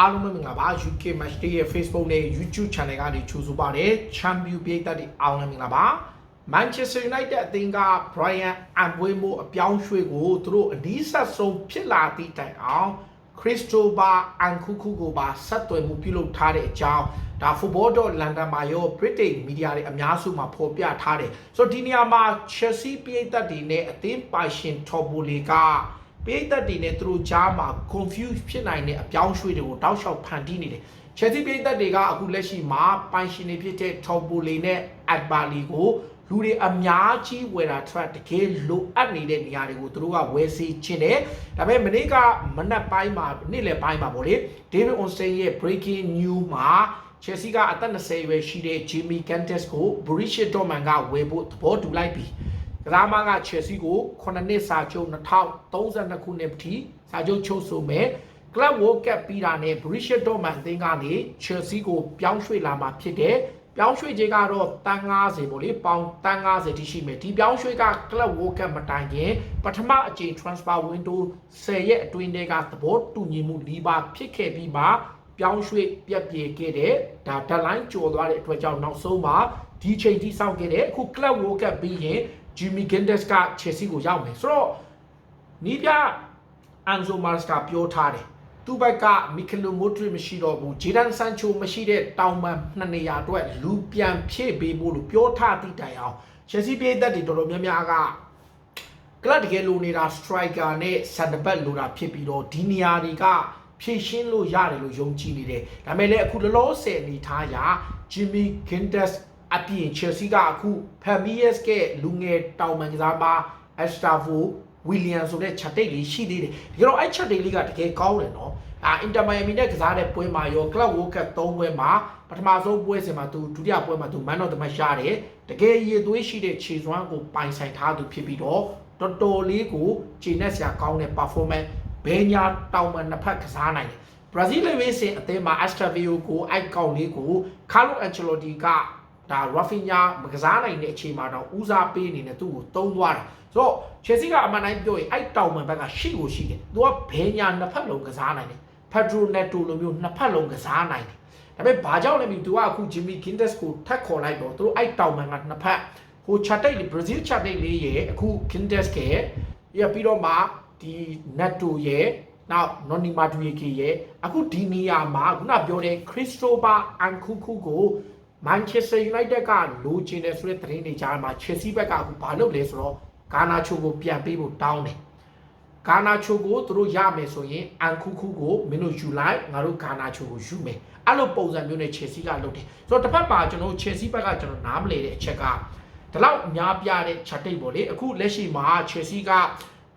အားလုံးပဲမင်္ဂလာပါ UK Match Day ရဲ့ Facebook နဲ့ YouTube Channel ကနေကြိုဆိုပါရစေ။ Champion ပြည်သက်တွေအားလုံးပဲမင်္ဂလာပါ။ Manchester United အသင်းက Brian Mbeumo အပြောင်းရွှေ့ကိုသူတို့အနီးဆက်ဆုံးဖြစ်လာသည့်တိုင်အောင် Christopher Nkunku ကိုပါဆက်သွယ်မှုပြုလုပ်ထားတဲ့အကြောင်းဒါ football.london မှာရော British media တွေအများစုမှာဖော်ပြထားတယ်ဆိုတော့ဒီနေရာမှာ Chelsea ပြည်သက်တွေနဲ့အသင်းပိုင်ရှင် Topoli က ပြည်သက်တွေနဲ့သူတို့ကြားမှာ confuse ဖြစ်နိုင်တဲ့အပြောင်းရွှေ့တွေကိုတောက်လျှောက်ဖန်တီးနေတယ် Chelsea ပြည်သက်တွေကအခုလက်ရှိမှာပိုင်ရှင်တွေဖြစ်တဲ့ Topoli နဲ့ Adbali ကိုလူတွေအများကြီးဝယ်တာ track တကယ်လိုအပ်နေတဲ့နေရာတွေကိုသူတို့ကဝယ်စီခြင်းတယ်ဒါပေမဲ့မနေ့ကမနက်ပိုင်းမှာနေ့လယ်ပိုင်းမှာပေါ့လေ David Onstein ရဲ့ breaking news မှာ Chelsea ကအသက်20ရွယ်ရှိတဲ့ Jimmy Cantes ကို Borussia Dortmund ကဝယ်ဖို့သဘောတူလိုက်ပြီ ကစားမက Chelsea ကို9နှစ်စာချုပ်2032ခုနှစ်ထိစာချုပ်ချုပ်ဆိုမယ် Club World Cup ပြီးတာနဲ့ Borussia Dortmund အသင်းကနေ Chelsea ကိုပြောင်းရွှေ့လာမှာဖြစ်တယ်ပြောင်းရွှေ့ခြင်းကတော့တန်90ပေါ့လေပေါင်တန်90တိရှိမယ်ဒီပြောင်းရွှေ့က Club World Cup မတိုင်ခင်ပထမအကြိမ် transfer window 10ရက်အတွင်းတည်းကသဘောတူညီမှုလီပါဖြစ်ခဲ့ပြီးမှပြောင်းရွှေ့ပြက်ပြေခဲ့တဲ့ဒါ deadline ကျော်သွားတဲ့အတွက်ကြောင့်နောက်ဆုံးမှာဒီချိန်ထိစောင့်ခဲ့တဲ့အခု Club World Cup ပြီးရင် Jimmy Genders က Chelsea ကိုရောက်မယ်ဆိုတော့နီးပြအန်ဇိုမာစကာပြောထားတယ်သူ့ဘက်ကမီကလိုမိုဒရစ်မရှိတော့ဘူးဂျေဒန်ဆန်ချိုမရှိတဲ့တောင်ပန်နှစ်နေရာအတွက်လူပြန်ဖြည့်ပေးဖို့လို့ပြောထားသည့်တိုင်အောင် Chelsea ပြည်သက်တွေတော်တော်များများကကလပ်တကယ်လိုနေတာ striker နဲ့ center back လိုတာဖြစ်ပြီးတော့ဒီနေရာတွေကဖြည့်ရှင်းလို့ရတယ်လို့ယုံကြည်နေတယ်ဒါပေမဲ့လည်းအခုလောလောဆယ်အနေထားရာ Jimmy Gindes အပြင် Chelsea ကအခု Fabregas ကလူငယ်တောင်ပန်ကစားပါ Estavo William ဆိုတဲ့ချက်တိတ်လေးရှိသေးတယ်ဒီတော့အဲ့ချက်တိတ်လေးကတကယ်ကောင်းတယ်နော်အာ Inter Miami နဲ့ကစားတဲ့ပွဲမှာရော Club World Cup 3ပွဲမှာပထမဆုံးပွဲစဉ်မှာသူဒုတိယပွဲမှာသူ Man of the Match ရတယ်တကယ်ရည်သွေးရှိတဲ့ခြေစွမ်းကိုပိုင်ဆိုင်ထားသူဖြစ်ပြီးတော့တော်တော်လေးကိုခြေနဲ့ဆရာကောင်းတဲ့ performance ဘယ်ညာတောင်မှနှစ်ဖက်ကစားနိုင်တယ်ဘရာဇီးလေဝေးစင်အသင်းမှာ Estavio ကိုအိုက်ကောင်လေးကို Carlo Ancelotti က ဒါ Rafinha မကစားနိုင်တဲ့အချိန်မှာတော့ဦးစားပေးအနေနဲ့သူ့ကိုတုံးသွားတယ်ဆိုတော့ Chelsea ကအမှန်တိုင်းပြောရင်အဲ့တောင်မှန်ဘက်ကရှိကိုရှိတယ်သူကဘယ်ညာနှစ်ဖက်လုံးကစားနိုင်တယ် Pedro Neto လိုမျိုးနှစ်ဖက်လုံးကစားနိုင်တယ်ဒါပေမဲ့ဘာကြောင့်လဲပြီးသူကအခု Jimmy Gindes ကိုထပ်ခေါ်လိုက်တော့သူတို့အဲ့တောင်မှန်ကနှစ်ဖက်ဟို chat တိတ် Brazil chat တိတ်လေးရဲ့အခု Gindes ကရပြီးတော့မှဒီ Neto ရဲ့နောက် Noni Madueke ရဲ့အခုဒီနေရာမှာခုနပြောတဲ့ Christopher Nkunku ကို Manchester United ကလိုချင်တယ်ဆိုတဲ့သတင်းတွေကြားမှာ Chelsea ဘက်ကအခုဘာလုပ်လဲဆိုတော့ဂါနာချိုကိုပြန်ပေးဖို့တောင်းတယ်ဂါနာချိုကိုသူတို့ရမယ်ဆိုရင်အန်ခုခုကိုမင်းတို့ယူလိုက်ငါတို့ဂါနာချိုကိုယူမယ်အဲ့လိုပုံစံမျိုးနဲ့ Chelsea ကလုပ်တယ်ဆိုတော့တစ်ဖက်မှာကျွန်တော် Chelsea ဘက်ကကျွန်တော်နားမလည်တဲ့အချက်ကဒီလောက်အများပြတဲ့ချက်တိတ်ပေါ့လေအခုလက်ရှိမှာ Chelsea က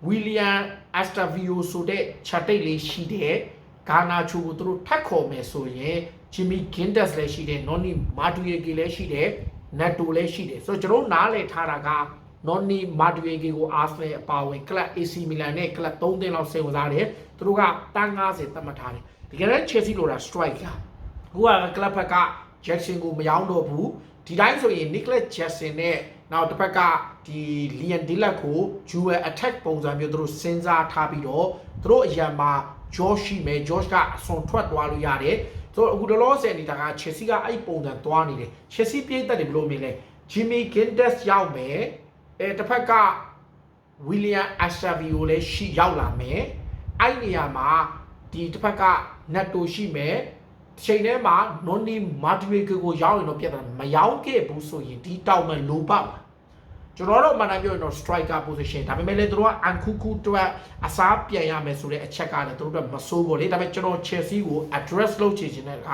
William Estavio ဆိုတဲ့ချက်တိတ်လေးရှိတဲ့ ဂါနာချိုကိုသူတို့ထပ်ခေါ်မယ်ဆိုရင် Jimmy Gindes လည်းရှိတယ် Noni Madueke လည်းရှိတယ် Neto လည်းရှိတယ်ဆိုတော့ကျွန်တော်နားလည်ထားတာက Noni Madueke ကို Arsenal အပါအဝင် Club AC Milan နဲ့ Club 3သင်းလောက်စိတ်ဝင်စားတယ်သူတို့ကတန်း90သတ်မှတ်ထားတယ်တကယ်တမ်း Chelsea လိုတာ striker ဟိုက Club ဘက်က Jackson ကိုမရောင်းတော့ဘူးဒီတိုင်းဆိုရင် Nicholas Jackson နဲ့နောက်တစ်ဖက်ကဒီ Liam Delap ကို dual attack ပုံစံမျိုးသူတို့စဉ်းစားထားပြီးတော့သူတို့အရန်မှာ George ရှိမယ် George ကအစွန်ထွက်သွားလို့ရတယ်ဆိုတော့အခုလောလောဆယ်နေတာက Chelsea ကအဲ့ပုံစံသွားနေတယ် Chelsea ပြည့်သက်တယ်ဘယ်လိုမြင်လဲ Jimmy Gindes ရောက်မယ်အဲတစ်ဖက်က William Estavio လည်းရှိရောက်လာမယ်အဲ့နေရာမှာဒီတစ်ဖက်က Neto ရှိမယ်ချိန်ထဲမှာ Noni Madueke ကိုရောက်ရင်တော့ပြတ်တယ်မရောက်ခဲ့ဘူးဆိုရင်ဒီတောင်မှလိုပါမှာ ကျွန်တော်တို့မှန်တယ်ပြောရင်တော့ striker position ဒါပေမဲ့လည်းတို့က Ankuku အတွက်အစားပြန်ရမယ်ဆိုတဲ့အချက်ကလည်းတို့တို့မစိုးဘူးလေဒါပေမဲ့ကျွန်တော် Chelsea ကို address လုပ်ချင်တဲ့က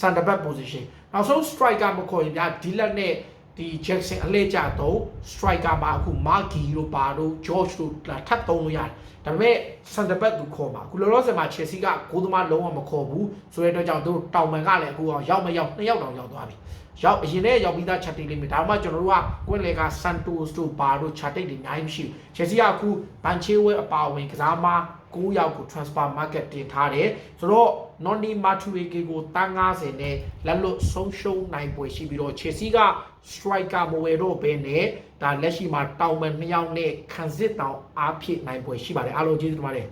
center back position နောက်ဆုံး striker မခေါ်ရင်ဗျာဒီလက်နဲ့ ဒီ Jackson အလဲကျတော့ striker မှာအခု Marky တို့ပါတို့ George တို့ထပ်သုံးလို့ရတယ်ဒါပေမဲ့ center back သူခေါ်မှာအခုလောလောဆယ်မှာ Chelsea ကကိုသမားလုံးဝမခေါ်ဘူးဆိုတဲ့အတွက်ကြောင့်သူတို့တောင်ပန်ကလည်းအခုအောင်ရောက်မရောက်နှစ်ယောက်တောင်ရောက်သွားပြီရောက်အရင်နဲ့ရောက်ပြီးသားချက်တိတ်လေးမြဒါမှကျွန်တော်တို့ကကွင်းလေက Santos တို့ဘာတို့ချက်တိတ်တွေအများကြီးမရှိဘူး Chelsea ကအခုဘန်ချေဝဲအပါဝင်ကစားမ9ယောက်ကို transfer market တင်ထားတယ်ဆိုတော့ Noni Madueke ကိုတန်း90နဲ့လက်လွတ်ဆုံးရှုံးနိုင်ပွဲရှိပြီးတော့ Chelsea က striker မဝယ်တော့ဘဲနဲ့ဒါလက်ရှိမှာတောင်ပန်2ယောက်နဲ့ခံစစ်တောင်အားဖြည့်နိုင်ပွဲရှိပါတယ်အားလုံးကျေးဇူးတင်ပါတယ်